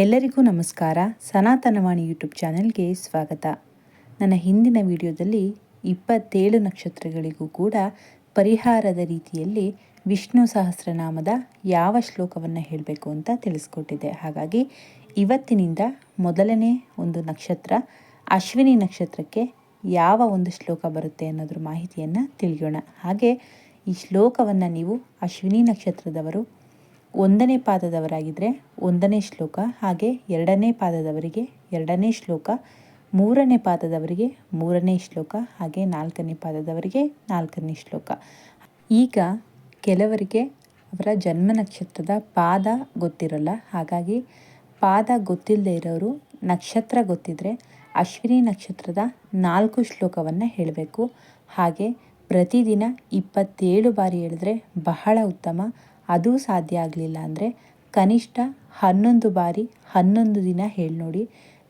ಎಲ್ಲರಿಗೂ ನಮಸ್ಕಾರ. ಸನಾತನವಾಣಿ ಯೂಟ್ಯೂಬ್ ಚಾನೆಲ್ಗೆ ಸ್ವಾಗತ. ನನ್ನ ಹಿಂದಿನ ವಿಡಿಯೋದಲ್ಲಿ ಇಪ್ಪತ್ತೇಳು ನಕ್ಷತ್ರಗಳಿಗೂ ಕೂಡ ಪರಿಹಾರದ ರೀತಿಯಲ್ಲಿ ವಿಷ್ಣು ಸಹಸ್ರನಾಮದ ಯಾವ ಶ್ಲೋಕವನ್ನು ಹೇಳಬೇಕು ಅಂತ ತಿಳಿಸ್ಕೊಟ್ಟಿದೆ ಹಾಗಾಗಿ ಇವತ್ತಿನಿಂದ ಮೊದಲನೇ ಒಂದು ನಕ್ಷತ್ರ, ಅಶ್ವಿನಿ ನಕ್ಷತ್ರಕ್ಕೆ ಯಾವ ಒಂದು ಶ್ಲೋಕ ಬರುತ್ತೆ ಅನ್ನೋದ್ರ ಮಾಹಿತಿಯನ್ನು ತಿಳಿಯೋಣ. ಹಾಗೆ ಈ ಶ್ಲೋಕವನ್ನು ನೀವು ಅಶ್ವಿನಿ ನಕ್ಷತ್ರದವರು ಒಂದನೇ ಪಾದದವರಾಗಿದ್ದರೆ ಒಂದನೇ ಶ್ಲೋಕ, ಹಾಗೆ ಎರಡನೇ ಪಾದದವರಿಗೆ ಎರಡನೇ ಶ್ಲೋಕ, ಮೂರನೇ ಪಾದದವರಿಗೆ ಮೂರನೇ ಶ್ಲೋಕ, ಹಾಗೆ ನಾಲ್ಕನೇ ಪಾದದವರಿಗೆ ನಾಲ್ಕನೇ ಶ್ಲೋಕ. ಈಗ ಕೆಲವರಿಗೆ ಅವರ ಜನ್ಮ ನಕ್ಷತ್ರದ ಪಾದ ಗೊತ್ತಿರಲ್ಲ, ಹಾಗಾಗಿ ಪಾದ ಗೊತ್ತಿಲ್ಲದೆ ಇರೋರು ನಕ್ಷತ್ರ ಗೊತ್ತಿದ್ರೆ ಅಶ್ವಿನಿ ನಕ್ಷತ್ರದ ನಾಲ್ಕು ಶ್ಲೋಕವನ್ನು ಹೇಳಬೇಕು. ಹಾಗೆ ಪ್ರತಿದಿನ ಇಪ್ಪತ್ತೇಳು ಬಾರಿ ಹೇಳಿದ್ರೆ ಬಹಳ ಉತ್ತಮ. ಅದು ಸಾಧ್ಯ ಆಗಲಿಲ್ಲ ಅಂದರೆ ಕನಿಷ್ಠ ಹನ್ನೊಂದು ಬಾರಿ ಹನ್ನೊಂದು ದಿನ ಹೇಳಿ ನೋಡಿ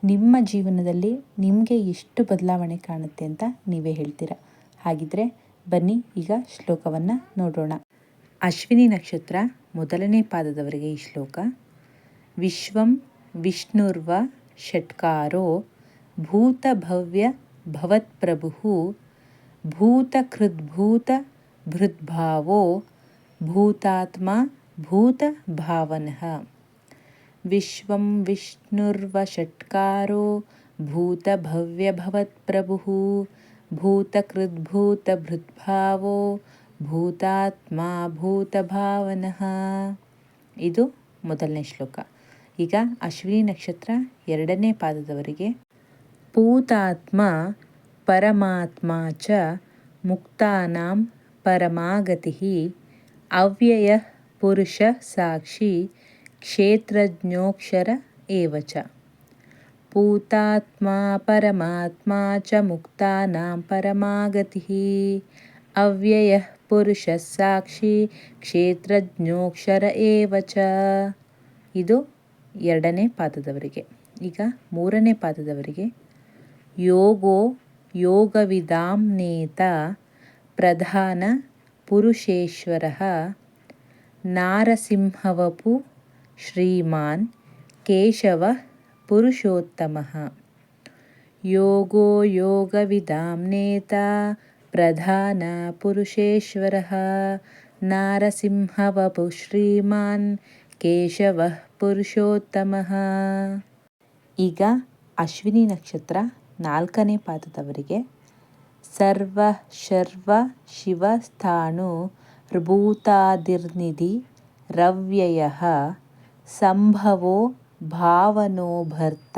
ನಿಮ್ಮ ಜೀವನದಲ್ಲಿ ನಿಮಗೆ ಎಷ್ಟು ಬದಲಾವಣೆ ಕಾಣುತ್ತೆ ಅಂತ ನೀವೇ ಹೇಳ್ತೀರ. ಹಾಗಿದ್ರೆ ಬನ್ನಿ ಈಗ ಶ್ಲೋಕವನ್ನು ನೋಡೋಣ. ಅಶ್ವಿನಿ ನಕ್ಷತ್ರ ಮೊದಲನೇ ಪಾದದವರೆಗೆ ಈ ಶ್ಲೋಕ. ವಿಶ್ವಂ ವಿಷ್ಣುರ್ವ ಷಟ್ಕಾರೋ ಭೂತ ಭೂತಭವ್ಯ ಭವತ್ಪ್ರಭು ಭೂತಕೃದ್ಭೂತ ಭೃದ್ಭಾವೋ ಭೂತಾತ್ಮ ಭೂತಭಾವನಃ. ವಿಶ್ವಂ ವಿಷ್ಣುರ್ವಷಟ್ಕಾರೋ ಭೂತಭವ್ಯಭವತ್ಪ್ರಭುः, ಭೂತಕೃದ್ಭೂತಭೃದ್ಭಾವೋ ಭೂತಾತ್ಮ ಭೂತಭಾವನಃ. ಇದು ಮೊದಲನೇ ಶ್ಲೋಕ. ಈಗ ಅಶ್ವಿನಿ ನಕ್ಷತ್ರ ಎರಡನೇ ಪಾದದವರಿಗೆ. ಭೂತಾತ್ಮ ಪರಮಾತ್ಮ ಚ ಮುಕ್ತಾನಾಂ ಪರಮಾಗತಿ ಅವ್ಯಯ ಪುರುಷ ಸಾಕ್ಷಿ ಕ್ಷೇತ್ರಜ್ಞೋಕ್ಷರ ಏವಚ. ಚ ಭೂತಾತ್ಮ ಪರಮಾತ್ಮ ಚ ಮುಕ್ತಾನಾಂ ಪರಮಾಗತಿಃ. ಅವ್ಯಯ ಪುರುಷ ಸಾಕ್ಷಿ ಕ್ಷೇತ್ರಜ್ಞೋಕ್ಷರ ಏವಚ. ಇದು ಎರಡನೇ ಪಾದದವರಿಗೆ. ಈಗ ಮೂರನೇ ಪಾದದವರಿಗೆ. ಯೋಗೋ ಯೋಗವಿದಾಂನೇತ ಪ್ರಧಾನ पुरुषेश्वरः नारसिंहवपु श्रीमान् केशवः पुरुषोत्तमः योगो योगविदां नेता प्रधानपुरुषेश्वरः नारसिंहवपु श्रीमान् ಕೇಶವ ಪುರುಷೋತ್ತಮಃ ಈಗ ಅಶ್ವಿನಿ ನಕ್ಷತ್ರ ನಾಲ್ಕನೇ ಪಾದದವರಿಗೆ ಸರ್ವ ಶರ್ವ ಶಿವಸ್ಥಾಣು ರ್ಭೂತಾದಿರ್ನಿಧಿ ರವ್ಯಯಃ ಸಂಭವೋ ಭಾವನೋ ಭರ್ತ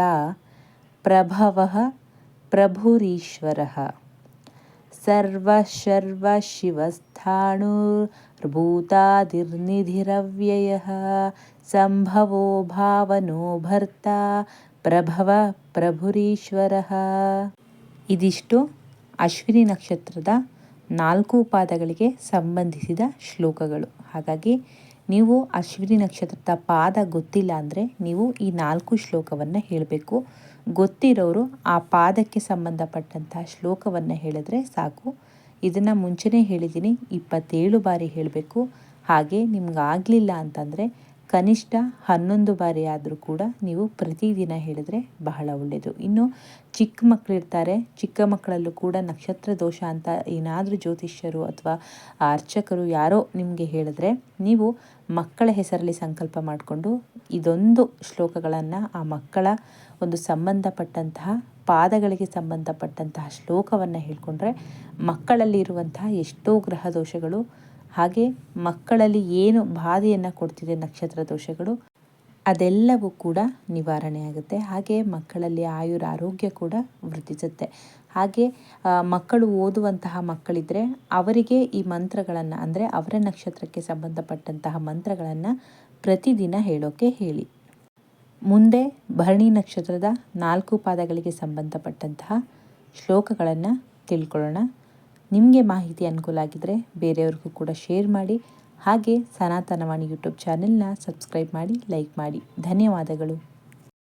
ಪ್ರಭವಃ ಪ್ರಭುರೀಶ್ವರಃ सर्वशर्वशिवस्थाणुर्भूतादिर्निधिरव्ययः सम्भवो ಭಾವನೋ ಭರ್ತ ಪ್ರಭವ ಪ್ರಭುರೀಶ್ವರಃ ಇದಿಷ್ಟು ಅಶ್ವಿನಿ ನಕ್ಷತ್ರದ ನಾಲ್ಕು ಪಾದಗಳಿಗೆ ಸಂಬಂಧಿಸಿದ ಶ್ಲೋಕಗಳು. ಹಾಗಾಗಿ ನೀವು ಅಶ್ವಿನಿ ನಕ್ಷತ್ರದ ಪಾದ ಗೊತ್ತಿಲ್ಲ ಅಂದರೆ ನೀವು ಈ ನಾಲ್ಕು ಶ್ಲೋಕವನ್ನು ಹೇಳಬೇಕು. ಗೊತ್ತಿರೋರು ಆ ಪಾದಕ್ಕೆ ಸಂಬಂಧಪಟ್ಟಂತಹ ಶ್ಲೋಕವನ್ನು ಹೇಳಿದ್ರೆ ಸಾಕು. ಇದನ್ನು ಮುಂಚೆನೇ ಹೇಳಿದ್ದೀನಿ, ಇಪ್ಪತ್ತೇಳು ಬಾರಿ ಹೇಳಬೇಕು. ಹಾಗೆ ನಿಮ್ಗೆ ಆಗಲಿಲ್ಲ ಅಂತಂದರೆ ಕನಿಷ್ಠ ಹನ್ನೊಂದು ಬಾರಿ ಆದರೂ ಕೂಡ ನೀವು ಪ್ರತಿದಿನ ಹೇಳಿದರೆ ಬಹಳ ಒಳ್ಳೆಯದು ಇನ್ನು ಚಿಕ್ಕ ಮಕ್ಕಳಿರ್ತಾರೆ ಚಿಕ್ಕ ಮಕ್ಕಳಲ್ಲೂ ಕೂಡ ನಕ್ಷತ್ರ ದೋಷ ಅಂತ ಏನಾದರೂ ಜ್ಯೋತಿಷ್ಯರು ಅಥವಾ ಅರ್ಚಕರು ಯಾರೋ ನಿಮಗೆ ಹೇಳಿದ್ರೆ ನೀವು ಮಕ್ಕಳ ಹೆಸರಲ್ಲಿ ಸಂಕಲ್ಪ ಮಾಡಿಕೊಂಡು ಇದೊಂದು ಶ್ಲೋಕಗಳನ್ನು ಆ ಮಕ್ಕಳ ಒಂದು ಸಂಬಂಧಪಟ್ಟಂತಹ, ಪಾದಗಳಿಗೆ ಸಂಬಂಧಪಟ್ಟಂತಹ ಶ್ಲೋಕವನ್ನು ಹೇಳ್ಕೊಂಡ್ರೆ ಮಕ್ಕಳಲ್ಲಿ ಇರುವಂತಹ ಎಷ್ಟೋ ಗ್ರಹ ದೋಷಗಳು ಹಾಗೆ ಮಕ್ಕಳಲ್ಲಿ ಏನು ಬಾಧೆಯನ್ನು ಕೊಡ್ತಿದೆ ನಕ್ಷತ್ರ ದೋಷಗಳು, ಅದೆಲ್ಲವೂ ಕೂಡ ನಿವಾರಣೆ ಆಗುತ್ತೆ. ಹಾಗೆ ಮಕ್ಕಳಲ್ಲಿ ಆಯುರ ಆರೋಗ್ಯ ಕೂಡ ವೃದ್ಧಿಸುತ್ತೆ. ಹಾಗೆ ಮಕ್ಕಳು ಓದುವಂತಹ ಮಕ್ಕಳಿದ್ರೆ ಅವರಿಗೆ ಈ ಮಂತ್ರಗಳನ್ನು, ಅಂದರೆ ಅವರ ನಕ್ಷತ್ರಕ್ಕೆ ಸಂಬಂಧಪಟ್ಟಂತಹ ಮಂತ್ರಗಳನ್ನು ಪ್ರತಿದಿನ ಹೇಳೋಕ್ಕೆ ಹೇಳಿ. ಮುಂದೆ ಭರಣಿ ನಕ್ಷತ್ರದ ನಾಲ್ಕು ಪಾದಗಳಿಗೆ ಸಂಬಂಧಪಟ್ಟಂತಹ ಶ್ಲೋಕಗಳನ್ನು ತಿಳ್ಕೊಳ್ಳೋಣ. ನಿಮಗೆ ಮಾಹಿತಿ ಅನುಕೂಲ ಆಗಿದ್ದರೆ ಬೇರೆಯವ್ರಿಗೂ ಕೂಡ ಶೇರ್ ಮಾಡಿ, ಹಾಗೆ ಸನಾತನವಾಣಿ ಯೂಟ್ಯೂಬ್ ಚಾನೆಲ್ನ ಸಬ್ಸ್ಕ್ರೈಬ್ ಮಾಡಿ, ಲೈಕ್ ಮಾಡಿ. ಧನ್ಯವಾದಗಳು.